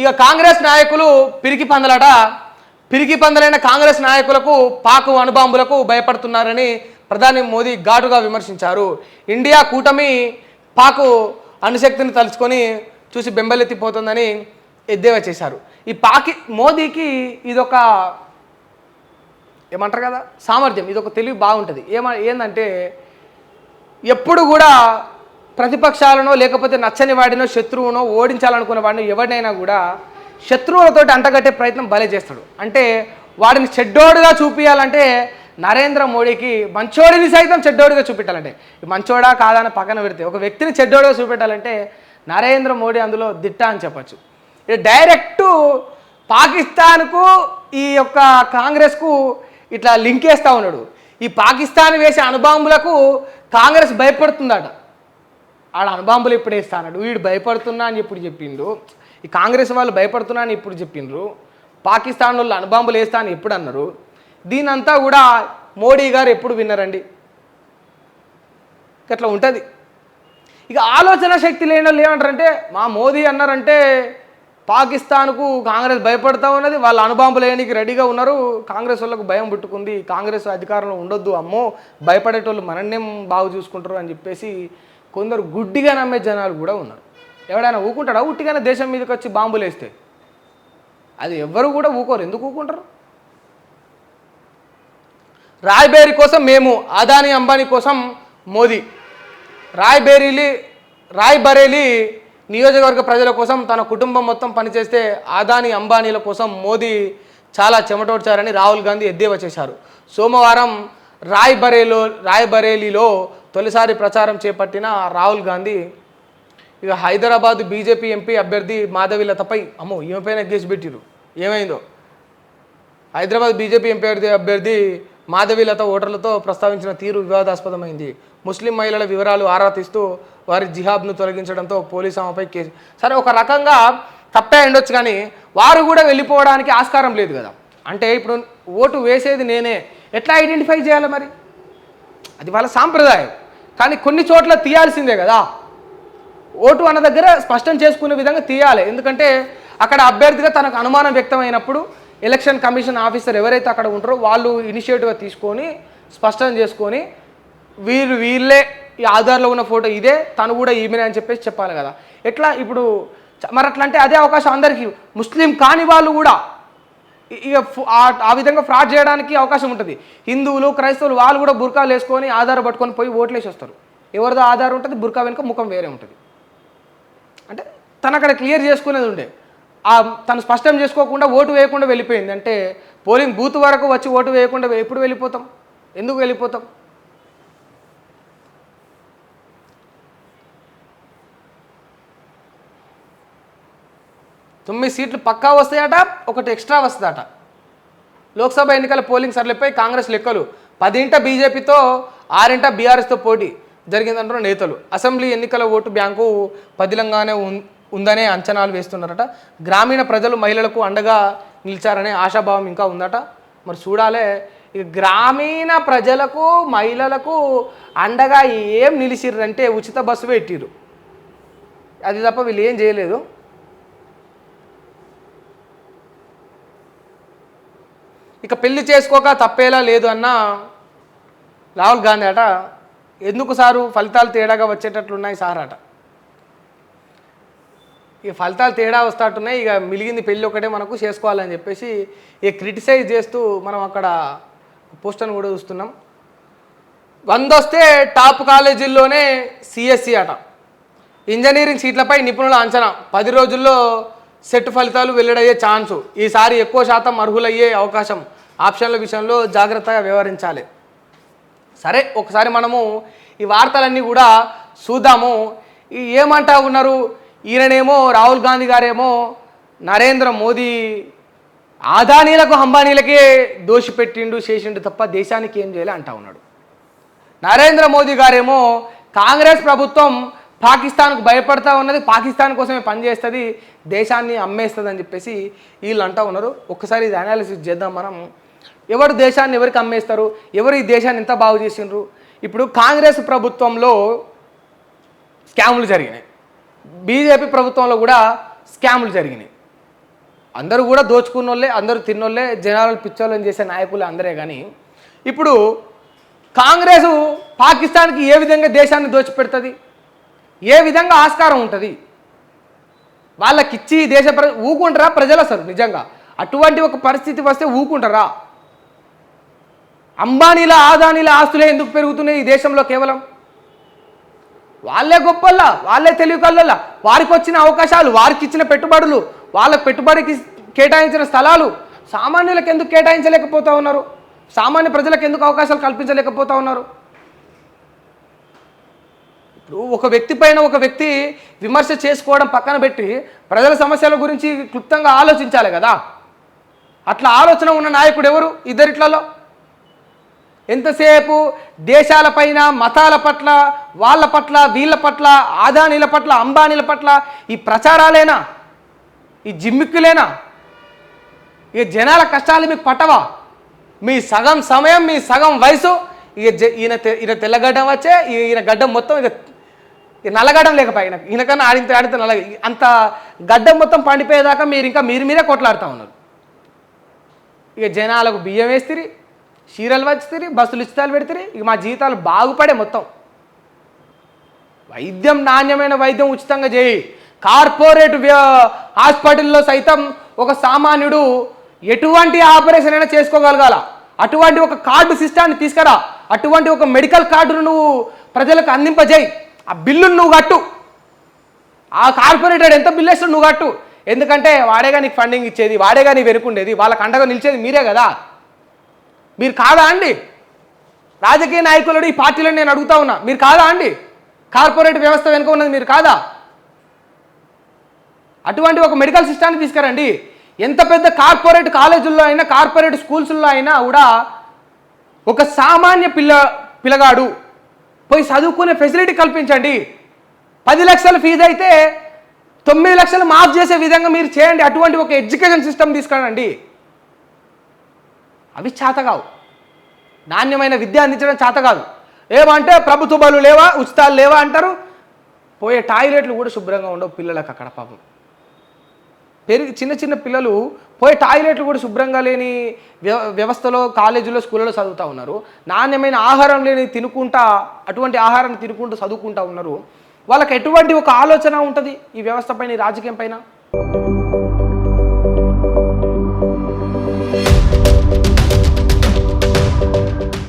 ఇక కాంగ్రెస్ నాయకులు పిరికి పందలట. పిరికి పందలైన కాంగ్రెస్ నాయకులకు పాకు అణుబాంబులకు భయపడుతున్నారని ప్రధాని మోదీ ఘాటుగా విమర్శించారు. ఇండియా కూటమి పాకు అణుశక్తిని తలుచుకొని చూసి బెంబలెత్తిపోతుందని ఎద్దేవా చేశారు. ఈ పాకి మోదీకి ఇదొక ఏమంటారు కదా సామర్థ్యం ఇది ఒక తెలివి బాగుంటుంది. ఏమ ఏంటంటే ఎప్పుడు కూడా ప్రతిపక్షాలనో లేకపోతే నచ్చని వాడినో శత్రువునో ఓడించాలనుకున్న వాడిని ఎవరినైనా కూడా శత్రువులతో అంటగట్టే ప్రయత్నం భలే చేస్తాడు. అంటే వాడిని చెడ్డోడుగా చూపించాలంటే నరేంద్ర మోడీకి మంచోడిని సైతం చెడ్డోడిగా చూపెట్టాలంటే. మంచోడా కాదా అని పక్కన పెడితే ఒక వ్యక్తిని చెడ్డోడిగా చూపెట్టాలంటే నరేంద్ర మోడీ అందులో దిట్ట అని చెప్పచ్చు. ఇది డైరెక్టు పాకిస్తాన్కు ఈ యొక్క కాంగ్రెస్కు ఇట్లా లింక్ వేస్తూ ఉన్నాడు. ఈ పాకిస్తాన్ వేసే అణుబాంబులకు కాంగ్రెస్ భయపడుతుందట. ఆడ అనుబాంబులు ఎప్పుడు వేస్తాడు వీడు భయపడుతున్నా అని ఎప్పుడు చెప్పిండు. ఈ కాంగ్రెస్ వాళ్ళు భయపడుతున్నా అని ఎప్పుడు చెప్పిండ్రు. పాకిస్తాన్ వాళ్ళు అనుబాంబులు వేస్తా అని ఎప్పుడు అన్నారు. దీనంతా కూడా మోడీ గారు ఎప్పుడు విన్నారండి? అట్లా ఉంటుంది. ఇక ఆలోచన శక్తి లేని వాళ్ళు ఏమంటారంటే మా మోదీ అన్నారంటే పాకిస్తాన్కు కాంగ్రెస్ భయపడతా ఉన్నది వాళ్ళ అనుబాంబులు వేయడానికి రెడీగా ఉన్నారు. కాంగ్రెస్ వాళ్ళకు భయం పుట్టుకుంది. కాంగ్రెస్ అధికారంలో ఉండొద్దు అమ్మో భయపడేటోళ్ళు మనన్నేం బాగు చూసుకుంటారు అని చెప్పేసి కొందరు గుడ్డిగా నమ్మే జనాలు కూడా ఉన్నారు. ఎవడైనా ఊకుంటాడా? ఉట్టిగానే దేశం మీదకి వచ్చి బాంబులు వేస్తే. అది ఎవ్వరు కూడా ఊకోరు. ఎందుకు ఊకుంటారు? రాయ్బేరీ కోసం మేము అదాని అంబానీ కోసం మోదీ. రాయ్బేరీలి రాయ్ బరేలీ నియోజకవర్గ ప్రజల కోసం తన కుటుంబం మొత్తం పనిచేస్తే అదాని అంబానీల కోసం మోదీ చాలా చెమటోడ్చారని రాహుల్ గాంధీ ఎద్దేవా చేశారు. సోమవారం రాయ్ బరేలో రాయ్ బరేలీలో తొలిసారి ప్రచారం చేపట్టిన రాహుల్ గాంధీ ఇక హైదరాబాద్ బీజేపీ ఎంపీ అభ్యర్థి మాధవిలతపై అమ్మో ఈమెపైన కేసు పెట్టిరు ఏమైందో? హైదరాబాద్ బీజేపీ ఎంపీ అభ్యర్థి మాధవిలత ఓటర్లతో ప్రస్తావించిన తీరు వివాదాస్పదమైంది. ముస్లిం మహిళల వివరాలు ఆరా తీస్తూ వారి జిహాబ్ను తొలగించడంతో పోలీసు ఆమెపై కేసు సరే ఒక రకంగా తప్పే ఉండొచ్చు కానీ వారు కూడా వెళ్ళిపోవడానికి ఆస్కారం లేదు కదా. అంటే ఇప్పుడు ఓటు వేసేది నేనే. ఎట్లా ఐడెంటిఫై చేయాలి మరి? అది వాళ్ళ సాంప్రదాయం. కానీ కొన్ని చోట్ల తీయాల్సిందే కదా. ఓటు అన్న దగ్గర స్పష్టం చేసుకునే విధంగా తీయాలి. ఎందుకంటే అక్కడ అభ్యర్థిగా తనకు అనుమానం వ్యక్తమైనప్పుడు ఎలక్షన్ కమిషన్ ఆఫీసర్ ఎవరైతే అక్కడ ఉంటారో వాళ్ళు ఇనిషియేటివ్గా తీసుకొని స్పష్టం చేసుకొని వీరు వీళ్ళే ఈ ఆధార్లో ఉన్న ఫోటో ఇదే తను కూడా ఈమెనే అని చెప్పేసి చెప్పాలి కదా. ఎట్లా ఇప్పుడు చ- మరి అట్లా అంటే అదే అవకాశం అందరికీ. ముస్లిం కాని వాళ్ళు కూడా ఇక ఆ- విధంగా ఫ్రాడ్ చేయడానికి అవకాశం ఉంటుంది. హిందువులు క్రైస్తవులు వాళ్ళు కూడా బుర్కాలు వేసుకొని ఆధార పట్టుకొని పోయి ఓట్లు వేసి వస్తారు ఎవరిదో ఆధార్ ఉంటుంది బుర్కా వెనుక ముఖం వేరే ఉంటుంది. అంటే తను అక్కడ క్లియర్ చేసుకునేది ఉండే. ఆ తను స్పష్టం చేసుకోకుండా ఓటు వేయకుండా వెళ్ళిపోయింది. అంటే పోలింగ్ బూత్ వరకు వచ్చి ఓటు వేయకుండా ఎప్పుడు వెళ్ళిపోతాం? ఎందుకు వెళ్ళిపోతాం? తొమ్మిది సీట్లు పక్కా వస్తాయట ఒకటి ఎక్స్ట్రా వస్తుందట. లోక్సభ ఎన్నికల పోలింగ్ సర్లేపై కాంగ్రెస్ లెక్కలు. పదింట బీజేపీతో ఆరింట బీఆర్ఎస్తో పోటీ జరిగిందంటున్న నేతలు. అసెంబ్లీ ఎన్నికల ఓటు బ్యాంకు పదిలంగానే ఉం- ఉందనే అంచనాలు వేస్తున్నారట. గ్రామీణ ప్రజలు మహిళలకు అండగా నిలిచారనే ఆశాభావం ఇంకా ఉందట. మరి చూడాలే ఇక గ్రామీణ ప్రజలకు మహిళలకు అండగా ఏం నిలిచిర్రంటే ఉచిత బస్సు పెట్టిరు అది తప్ప వీళ్ళు ఏం చేయలేదు. ఇక పెళ్ళి చేసుకోక తప్పేలా లేదు అన్న రాహుల్ గాంధీ అట. ఎందుకు సారు? ఫలితాలు తేడాగా వచ్చేటట్లున్నాయి సార్ అట. ఇక ఫలితాలు తేడా వస్తాటున్నాయి. ఇక మిలిగింది పెళ్ళి ఒకటే మనకు చేసుకోవాలని చెప్పేసి ఇక క్రిటిసైజ్ చేస్తూ మనం అక్కడ పోస్టర్ని కూడా చూస్తున్నాం. వంద వస్తే టాప్ కాలేజీల్లోనే సిఎస్సి అట. ఇంజనీరింగ్ సీట్లపై నిపుణుల అంచనా. పది రోజుల్లో సెట్ ఫలితాలు వెల్లడయ్యే ఛాన్సు. ఈసారి ఎక్కువ శాతం అర్హులయ్యే అవకాశం ఆప్షన్ల విషయంలో జాగ్రత్తగా వ్యవహరించాలి. సరే ఒకసారి మనము ఈ వార్తలన్నీ కూడా చూద్దాము. ఈ ఏమంటా ఉన్నారు? ఈయననేమో రాహుల్ గాంధీ గారేమో నరేంద్ర మోదీ ఆదానీలకు అంబానీలకే దోషి పెట్టిండు చేసిండు తప్ప దేశానికి ఏం చేయాలి అంటా ఉన్నాడు. నరేంద్ర మోదీ గారేమో కాంగ్రెస్ ప్రభుత్వం పాకిస్తాన్కు భయపడతా ఉన్నది పాకిస్తాన్ కోసమే పనిచేస్తుంది దేశాన్ని అమ్మేస్తుంది అని చెప్పేసి వీళ్ళు అంటూ ఉన్నారు. ఒక్కసారి ఇది అనాలిసిస్ చేద్దాం మనం. ఎవరు దేశాన్ని ఎవరికి అమ్మేస్తారు? ఎవరు ఈ దేశాన్ని ఎంత బాగు చేసిండ్రు? ఇప్పుడు కాంగ్రెస్ ప్రభుత్వంలో స్కాములు జరిగినాయి. బీజేపీ ప్రభుత్వంలో కూడా స్కాములు జరిగినాయి. అందరూ కూడా దోచుకున్నోళ్ళే అందరూ తిన్నోళ్ళే జనాలు పిచ్చోళ్ళని చేసే నాయకులు అందరే కానీ ఇప్పుడు కాంగ్రెస్ పాకిస్తాన్కి ఏ విధంగా దేశాన్ని దోచిపెడుతుంది? ఏ విధంగా ఆస్కారం ఉంటుంది? వాళ్ళకిచ్చి దేశ ప్ర ఊకుంటారా ప్రజలు అసలు నిజంగా? అటువంటి ఒక పరిస్థితి వస్తే ఊకుంటారా? అంబానీల ఆదానీల ఆస్తులే ఎందుకు పెరుగుతున్నాయి ఈ దేశంలో కేవలం? వాళ్ళే గొప్పల్లా వాళ్ళే తెలివి కళ్ళల్లా వారికి వచ్చిన అవకాశాలు వారికి ఇచ్చిన పెట్టుబడులు వాళ్ళ పెట్టుబడికి కేటాయించిన స్థలాలు సామాన్యులకు ఎందుకు కేటాయించలేకపోతా ఉన్నారు? సామాన్య ప్రజలకు ఎందుకు అవకాశాలు కల్పించలేకపోతా ఉన్నారు? ఒక వ్యక్తి పైన ఒక వ్యక్తి విమర్శ చేసుకోవడం పక్కన పెట్టి ప్రజల సమస్యల గురించి క్లుప్తంగా ఆలోచించాలి కదా. అట్లా ఆలోచన ఉన్న నాయకుడు ఎవరు? ఇద్దరిట్లలో. ఎంతసేపు దేశాలపైన మతాల పట్ల వాళ్ళ పట్ల వీళ్ళ పట్ల ఆదానీల పట్ల అంబానీల పట్ల ఈ ప్రచారాలేనా? ఈ జిమ్మిక్కులేనా? ఇక జనాల కష్టాలు మీకు పట్టవా? మీ సగం సమయం మీ సగం వయసు ఇక ఈయన తె- ఈయన తెల్లగడ్డం వచ్చే ఈయన గడ్డం మొత్తం ఇక ఇక నల్లగడ్డం లేకపోయి ఈయన ఈయనకన్నా ఆడింత ఆడితే నల్ల అంత గడ్డం మొత్తం పండిపోయేదాకా మీరు ఇంకా మీరు మీరే కొట్లాడుతూ ఉన్నారు. ఇక జనాలకు బియ్యం వేస్తుంది చీరలు వచ్చితిరి బస్సులు ఉచితాలు పెడితే ఇక మా జీవితాలు బాగుపడే మొత్తం. వైద్యం నాణ్యమైన వైద్యం ఉచితంగా చేయి. కార్పొరేట్ హాస్పిటల్లో సైతం ఒక సామాన్యుడు ఎటువంటి ఆపరేషన్ అయినా చేసుకోగలగాల. అటువంటి ఒక కార్డు సిస్టాన్ని తీసుకురా. అటువంటి ఒక మెడికల్ కార్డును నువ్వు ప్రజలకు అందింపజేయి. ఆ బిల్లును నువ్వు కట్టు. ఆ కార్పొరేటర్ ఎంత బిల్లు వేస్తాడు నువ్వు కట్టు. ఎందుకంటే వాడేగా నీకు ఫండింగ్ ఇచ్చేది వాడేగా నీ వెనుకుండేది వాళ్ళకి అండగా నిలిచేది మీరే కదా. మీరు కాదా అండి? రాజకీయ నాయకులను ఈ పార్టీలను నేను అడుగుతా ఉన్నా. మీరు కాదా అండి? కార్పొరేట్ వ్యవస్థ వెనుక ఉన్నది మీరు కాదా? అటువంటి ఒక మెడికల్ సిస్టాన్ని తీసుకురండి. ఎంత పెద్ద కార్పొరేట్ కాలేజీల్లో అయినా కార్పొరేట్ స్కూల్స్లో అయినా కూడా ఒక సామాన్య పిల్ల పిల్లగాడు పోయి చదువుకునే ఫెసిలిటీ కల్పించండి. పది లక్షల ఫీజు అయితే తొమ్మిది లక్షలు మాఫ్ చేసే విధంగా మీరు చేయండి. అటువంటి ఒక ఎడ్యుకేషన్ సిస్టమ్ తీసుకురండి. అవి చేత కావు. నాణ్యమైన విద్య అందించడం చేత కాదు. ఏమంటే ప్రభుత్వ బలు లేవా ఉచితాలు లేవా అంటారు. పోయే టాయిలెట్లు కూడా శుభ్రంగా ఉండవు పిల్లలకు అక్కడ పాపం. పెరిగి చిన్న చిన్న పిల్లలు పోయే టాయిలెట్లు కూడా శుభ్రంగా లేని వ్యవస్థలో కాలేజీలో స్కూళ్ళలో చదువుతూ ఉన్నారు. నాణ్యమైన ఆహారం లేని తినుకుంటా అటువంటి ఆహారాన్ని తినుకుంటూ చదువుకుంటా ఉన్నారు. వాళ్ళకి ఎటువంటి ఒక ఆలోచన ఉంటుంది ఈ వ్యవస్థ పైన ఈ రాజకీయం పైన?